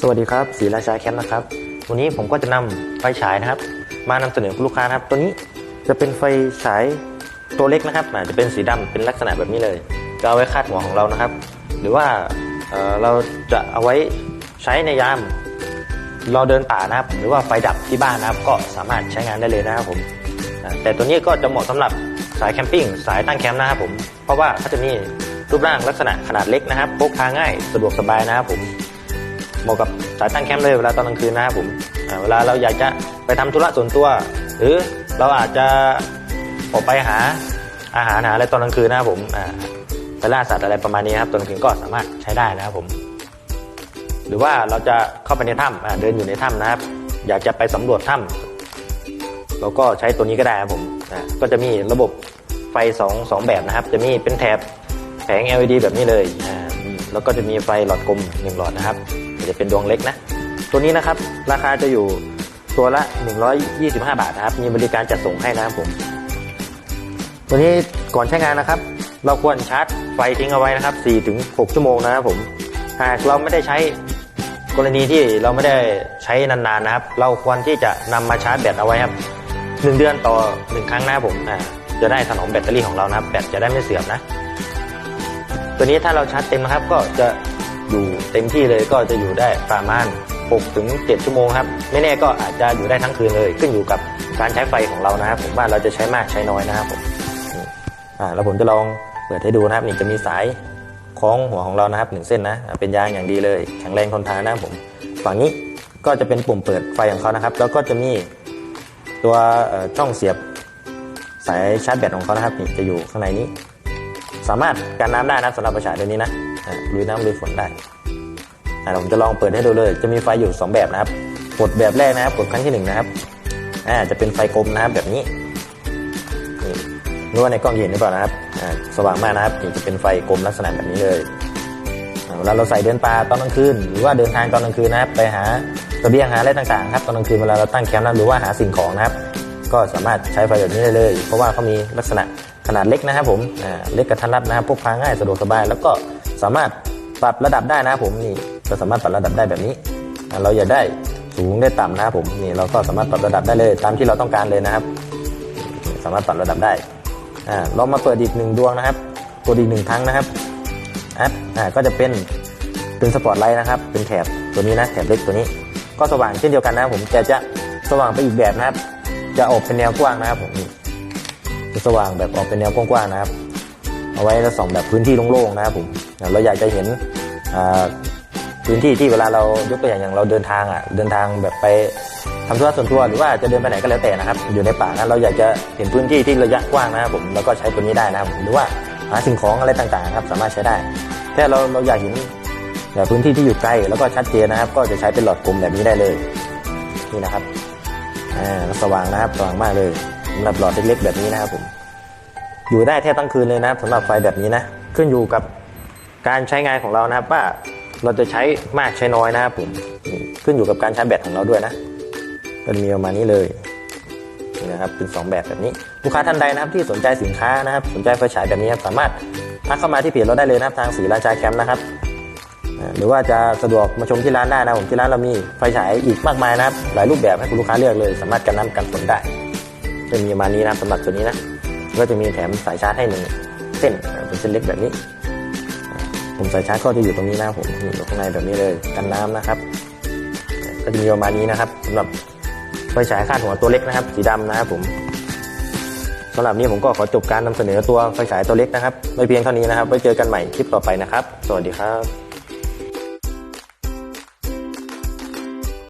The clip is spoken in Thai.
สวัสดีครับศรีราชาแคมป์นะครับ วันนี้ผมก็จะนำไฟฉายนะครับ มานำเสนอคุณลูกค้านะครับ ตัวนี้จะเป็นไฟฉายตัวเล็กนะครับอาจจะเป็นสีดำเป็นลักษณะแบบนี้เลยก็เอาไว้คาดหัวของเรานะครับ หรือว่าเเราจะเอาไว้ใช้ในยามเราเดินป่านะครับ หรือว่าไฟดับที่บ้านนะครับ ก็สามารถใช้งานได้เลยนะครับผมแต่ตัวนี้ก็จะเหมาะสำหรับสายแคมปิ้งสายตั้งแคมป์นะครับผมเพราะว่าเขาจะมีรูปร่างลักษณะขนาดเล็กนะครับพกพาง่ายสะดวกสบายนะครับผม เหมาะกับสายตั้งแคมป์เลยเวลาตอนกลางคืนนะครับผมเวลาเราอยากจะไปทำธุระส่วนตัว หรือเราอาจจะออกไปหาอาหารหาอะไรตอนกลางคืนนะครับผมไปล่าสัตว์อะไรประมาณนี้ครับตอนกลางคืนก็สามารถใช้ได้นะครับผม หรือว่าเราจะเข้าไปในถ้ำเดินอยู่ในถ้ำนะครับ อยากจะไปสำรวจถ้ำเราก็ใช้ตัวนี้ก็ได้ครับผมก็จะมีระบบไฟสองสองแบบนะครับ จะมีเป็นแถบแผง LED แบบนี้เลย แล้วก็จะมีไฟหลอดกลมหนึ่งหลอดนะครับ จะเป็นดวงเล็กนะ ตัวนี้นะครับราคาจะอยู่ตัวละ 125 บาทนะครับ มีบริการจัดส่งให้นะครับผม ตัวนี้ก่อนใช้งานนะครับ เราควรชาร์จไฟทิ้งเอาไว้นะครับ 4-6 ชั่วโมงนะครับผม หากเราไม่ได้ใช้กรณีที่เราไม่ได้ใช้นานๆนะครับ เราควรที่จะนำมาชาร์จแบตเอาไว้ครับหนึ่งเดือนต่อหนึ่งครั้งนะครับผมจะได้ถนอมแบตเตอรี่ของเรานะครับแบตจะได้ไม่เสื่อมนะ ตัวนี้ถ้าเราชาร์จเต็มนะครับ ก็จะ อยู่เต็มที่เลยก็จะอยู่ได้ประมาณ6ถึง7ชั่วโมงครับไม่แน่ก็อาจจะอยู่ได้ทั้งคืนเลย ขึ้นอยู่กับการใช้ไฟของเรานะครับผมว่าเราจะใช้มากใช้น้อยนะครับผมอ่าแล้วผมจะลองเปิดให้ดูนะครับนี่จะมีสายคล้องหัวของเรานะครับหนึ่งเส้นนะเป็นยางอย่างดีเลยแข็งแรงทนทานนะครับผมฝั่งนี้ก็จะเป็นปุ่มเปิดไฟของเขานะครับ แล้วก็จะมีตัวช่องเสียบสายชาร์จแบตของเขานะครับนี่จะอยู่ข้างในนี้ สามารถกันน้ำได้นะสำหรับประฉายตัวนี้นะ ลุยน้ำลุยฝนได้อ่าผมจะลองเปิดให้ดูเลย จะมีไฟอยู่ 2 แบบนะครับ กดแบบแรกนะครับ กดครั้งที่1นะครับอ่าจะเป็นไฟกลมนะครับแบบนี้นี่ว่าในกล้องเห็นหรือเปล่านะครับอ่าสว่างมากนะครับนี่จะเป็นไฟกลมลักษณะแบบนี้เลยอ่าเวลาเราใส่เดินป่าตอนกลางคืนหรือว่าเดินทางตอนกลางคืนนะครับ ไปหาเบียงหาอะไรต่างๆครับตอนกลางคืนเวลาเราตั้งแคมป์นะหรือว่าหาสิ่งของนะครับ ก็สามารถใช้ไฟแบบนี้ได้เลย เพราะว่าเขามีลักษณะขนาดเล็กนะครับผมเล็กกระทัดรัดนะครับพกพาง่ายสะดวกสบายแล้วก็ สามารถปรับระดับได้นะผมนี่ก็สามารถปรับระดับได้แบบนี้ เราอยากได้สูงได้ต่ำนะครับผมนี่เราก็สามารถปรับระดับได้เลยตามที่เราต้องการเลยนะครับ สามารถปรับระดับได้อ่าเรามาเปิดอีกหนึ่งดวงนะครับกดอีกหนึ่งครั้งนะครับแอปอ่าก็จะเป็นเป็นสปอตไลท์นะครับ เป็นแถบตัวนี้นะแถบเล็กตัวนี้ ก็สว่างเช่นเดียวกันนะครับผมแต่จะสว่างไปอีกแบบนะครับ จะออกเป็นแนวกว้างนะครับผมนี่จะสว่างแบบออกเป็นแนวกว้างๆนะครับ เอาไว้จะส่องแบบพื้นที่โล่งๆนะครับผมเราอยากจะเห็นพื้นที่ที่เวลาเรายกตัวอย่างอย่างเราเดินทางอะเดินทางแบบไปทำธุระส่วนตัวหรือว่าจะเดินไปไหนก็แล้วแต่นะครับอยู่ในป่านะเราอยากจะเห็นพื้นที่ที่ระยะกว้างนะครับผมแล้วก็ใช้ตัวนี้ได้นะครับหรือว่าหาสิ่งของอะไรต่างๆครับสามารถใช้ได้ถ้าเราเราอยากเห็นแบบพื้นที่ที่อยู่ไกล้แล้วก็ชัดเจนนะครับ ก็จะใช้เป็นหลอดกลมแบบนี้ได้เลยนี่นะครับอ่าสว่างนะครับสว่างมากเลยสำหรับหลอดเล็กๆแบบนี้นะครับผม อยู่ได้แทบทั้งคืนเลยนะครับสำหรับไฟแบบนี้นะขึ้นอยู่กับการใช้งานของเรานะครับว่าเราจะใช้มากใช้น้อยนะครับผมขึ้นอยู่กับการใช้แบตของเราด้วยนะก็นมีประมาณนี้เลยนี่นะครับเป็นสองแบบแบบนี้ลูกค้าท่านใดนะครับที่สนใจสินค้านะครับ สนใจไฟฉายแบบนี้ครับสามารถทักเข้ามาที่เพจเราได้เลยนะครับทางสีราชาแคมป์นะครับหรือว่าจะสะดวกมาชมที่ร้านได้นะผมที่ร้านเรามีไฟฉายอีกมากมายนะครับ หลายรูปแบบให้คุณลูกค้าเลือกเลย สามารถกันน้ำกันฝนได้จะมีประมาณนี้นะครับสำหรับตัวนี้นะ ก็จะมีแถมสายชาร์จให้หนึ่งเส้นเป็นเส้นเล็กแบบนี้อ่าผมสายชาร์จก็จะอยู่ตรงนี้นะผมอยู่ข้างในแบบนี้เลยกันน้ำนะครับ ก็จะมีประมาณนี้นะครับสำหรับไฟฉายคาดหัวตัวเล็กนะครับ สีดำนะครับผมสำหรับนี้ผมก็ขอจบการนำเสนอตัวไฟฉายตัวเล็กนะครับ ไม่เพียงเท่านี้นะครับ ไว้เจอกันใหม่คลิปต่อไปนะครับ สวัสดีครับ